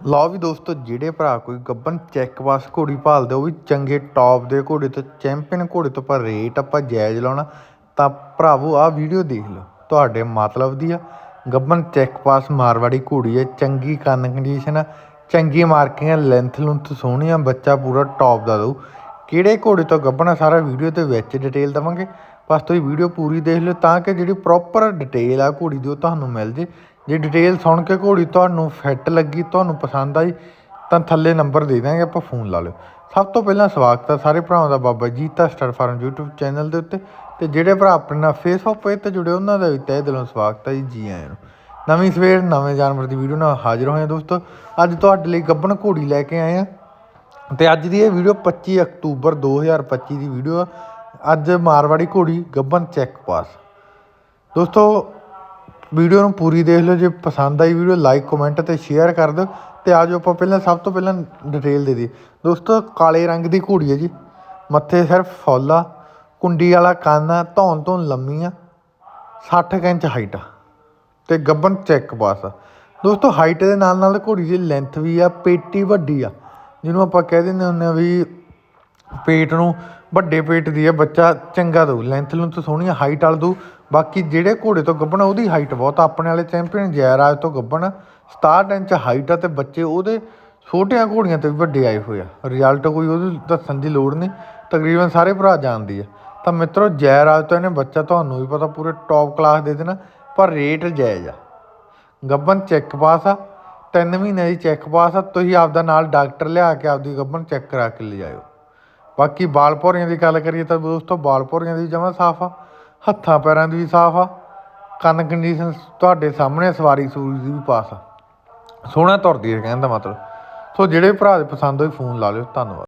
ਲਓ ਵੀ ਦੋਸਤੋ, ਜਿਹੜੇ ਭਰਾ ਕੋਈ ਗੱਬਨ ਚੈੱਕ ਪਾਸ ਘੋੜੀ ਭਾਲਦੇ, ਉਹ ਵੀ ਚੰਗੇ ਟੌਪ ਦੇ ਘੋੜੇ ਤੋਂ ਚੈਂਪੀਅਨ ਘੋੜੇ ਤੋਂ ਪਰ ਰੇਟ ਆਪਾਂ ਜਾਇਜ਼ ਲਾਉਣਾ, ਤਾਂ ਭਰਾਵੋ, ਆਹ ਵੀਡੀਓ ਦੇਖ ਲਓ। ਤੁਹਾਡੇ ਮਤਲਬ ਦੀ ਆ। ਗੱਬਨ ਚੈੱਕ ਪਾਸ ਮਾਰਵਾੜੀ ਘੋੜੀ ਹੈ ਚੰਗੀ ਕੰਨ ਕੰਡੀਸ਼ਨ ਆ ਚੰਗੀ ਮਾਰਕਿੰਗ ਹੈ ਲੈਂਥ ਲੁੰਥ ਸੋਹਣੀ ਆ ਬੱਚਾ ਪੂਰਾ ਟੌਪ ਦਾ ਦਊ। ਕਿਹੜੇ ਘੋੜੇ ਤੋਂ ਗੱਬਣਾ ਸਾਰਾ ਵੀਡੀਓ ਦੇ ਵਿੱਚ ਡਿਟੇਲ ਦਵਾਂਗੇ। ਬਸ ਤੁਸੀਂ ਵੀਡੀਓ ਪੂਰੀ ਦੇਖ ਲਿਓ ਤਾਂ ਕਿ ਜਿਹੜੀ ਪ੍ਰੋਪਰ ਡਿਟੇਲ ਆ ਘੋੜੀ ਦੀ ਉਹ ਤੁਹਾਨੂੰ ਮਿਲ ਜੇ। ਜੇ ਡਿਟੇਲ ਸੁਣ ਕੇ ਘੋੜੀ ਤੁਹਾਨੂੰ ਫਿੱਟ ਲੱਗੀ, ਤੁਹਾਨੂੰ ਪਸੰਦ ਆਈ, ਤਾਂ ਥੱਲੇ ਨੰਬਰ ਦੇ ਦਾਂਗੇ ਆਪਾਂ ਫੋਨ ਲਾ ਲਿਓ। ਸਭ ਤੋਂ ਪਹਿਲਾਂ ਸਵਾਗਤ ਹੈ ਸਾਰੇ ਭਰਾਵਾਂ ਦਾ Baba Jita star farm YouTube channel ਦੇ ਉੱਤੇ। ਤੇ ਜਿਹੜੇ ਭਰਾ ਆਪਣੇ ਨਾਲ ਫੇਸਬੁੱਕ ਪੇਜ ਤੇ ਜੁੜੇ, ਉਹਨਾਂ ਦਾ ਵੀ ਤਹਿ ਦਿਲੋਂ ਸਵਾਗਤ ਹੈ ਜੀ ਜੀ ਆਇਆਂ ਨੂੰ। ਨਵੀਂ ਸਵੇਰ, ਨਵੇਂ ਜਾਨਵਰ ਦੀ ਵੀਡੀਓ ਨਾਲ ਹਾਜ਼ਰ ਹੋਏ ਦੋਸਤੋ। ਅੱਜ ਤੁਹਾਡੇ ਲਈ ਗੱਬਣ ਘੋੜੀ ਲੈ ਕੇ ਆਏ ਆ ਤੇ ਅੱਜ ਦੀ ਇਹ ਵੀਡੀਓ 25 ਅਕਤੂਬਰ 2025 ਦੀ ਵੀਡੀਓ ਆ। ਅੱਜ ਮਾਰਵਾੜੀ ਘੋੜੀ ਗੱਬਨ ਚੈੱਕ ਪਾਸ ਦੋਸਤੋ ਵੀਡੀਓ ਨੂੰ ਪੂਰੀ ਦੇਖ ਲਓ, ਜੇ ਪਸੰਦ ਆਈ ਵੀਡੀਓ ਲਾਈਕ ਕਮੈਂਟ ਤੇ ਸ਼ੇਅਰ ਕਰ ਦਿਓ ਤੇ ਆਜੋ ਆਪਾਂ ਪਹਿਲਾਂ, ਸਭ ਤੋਂ ਪਹਿਲਾਂ ਡਿਟੇਲ ਦੇ ਦੀ ਦੋਸਤੋ, ਕਾਲੇ ਰੰਗ ਦੀ ਘੋੜੀ ਹੈ ਜੀ। ਮੱਥੇ ਸਿਰਫ ਫੌਲਾ ਕੁੰਡੀ ਵਾਲਾ ਕੰਨ ਆ, ਧੌਣ ਧੌਣ ਲੰਮੀ ਆ 60 ਕੁ ਇੰਚ ਹਾਈਟ ਆ ਤੇ ਗੱਬਨ ਚੈੱਕ ਪਾਸ ਆ। ਦੋਸਤੋ ਹਾਈਟ ਦੇ ਨਾਲ ਨਾਲ ਘੋੜੀ ਦੀ ਲੈਂਥ ਵੀ ਆ, ਪੇਟੀ ਵੱਡੀ ਆ, ਜਿਹਨੂੰ ਆਪਾਂ ਕਹਿ ਦਿੰਦੇ ਹੁੰਦੇ ਆ ਵੀ ਪੇਟ ਨੂੰ, ਵੱਡੇ ਪੇਟ ਦੀ ਹੈ, ਬੱਚਾ ਚੰਗਾ ਦਊ ਲੈਂਥ ਲੁੰਥ ਸੋਹਣੀ ਹਾਈਟ ਵਾਲ ਦਊ। ਬਾਕੀ ਜਿਹੜੇ ਘੋੜੇ ਤੋਂ ਗੱਭਣ, ਉਹਦੀ ਹਾਈਟ ਬਹੁਤ ਆਪਣੇ ਵਾਲੇ ਚੈਂਪੀਅਨ ਜੈਰਾਜ ਤੋਂ ਗੱਬਣ 67 ਇੰਚ ਹਾਈਟ ਆ ਤੇ ਬੱਚੇ ਉਹਦੇ ਛੋਟੀਆਂ ਘੋੜੀਆਂ ਤੇ ਵੀ ਵੱਡੇ ਆਏ ਹੋਏ ਆ। ਰਿਜ਼ਲਟ ਕੋਈ ਉਹਦੀ ਦੱਸਣ ਦੀ ਲੋੜ ਨਹੀਂ, ਤਕਰੀਬਨ ਸਾਰੇ ਭਰਾ ਜਾਣਦੀ ਆ। ਤਾਂ ਮਿੱਤਰੋ, ਜੈਰਾਜ ਤੋਂ ਇਹਨੇ ਬੱਚਾ ਤੁਹਾਨੂੰ ਵੀ ਪਤਾ ਪੂਰੇ ਟੌਪ ਕਲਾਸ ਦੇ ਦੇਣਾ, ਪਰ ਰੇਟ ਜਾਇਜ਼ ਆ। ਗੱਬਨ ਚੈੱਕ ਪਾਸ ਆ, ਤਿੰਨ ਮਹੀਨੇ ਦੀ ਚੈੱਕ ਪਾਸ ਆ, ਤੁਸੀਂ ਆਪਦਾ ਨਾਲ ਡਾਕਟਰ ਲਿਆ ਕੇ ਆਪਦੀ ਗੱਬਨ ਚੈੱਕ ਕਰਾ ਕੇ ਲਿਜਾਇਓ। ਬਾਕੀ ਬਾਲ ਭੌਰੀਆਂ ਦੀ ਗੱਲ ਕਰੀਏ ਤਾਂ ਦੋਸਤੋ ਬਾਲ ਭੌਰੀਆਂ ਦੀ ਵੀ ਜਮਾਂ ਸਾਫ਼ ਆ ਹੱਥਾਂ ਪੈਰਾਂ ਦੀ ਵੀ ਸਾਫ਼ ਆ ਕੰਨ ਕੰਡੀਸ਼ਨ ਤੁਹਾਡੇ ਸਾਹਮਣੇ ਆ, ਸਵਾਰੀ ਸੂਰੀ ਦੀ ਵੀ ਪਾਸ ਆ। ਸੋਹਣਾ ਤੁਰਦੀ ਹੈ ਕਹਿਣ ਦਾ ਮਤਲਬ। ਸੋ ਜਿਹੜੇ ਭਰਾ ਦੇ ਪਸੰਦ ਹੋਈ ਫੋਨ ਲਾ ਲਿਓ ਧੰਨਵਾਦ।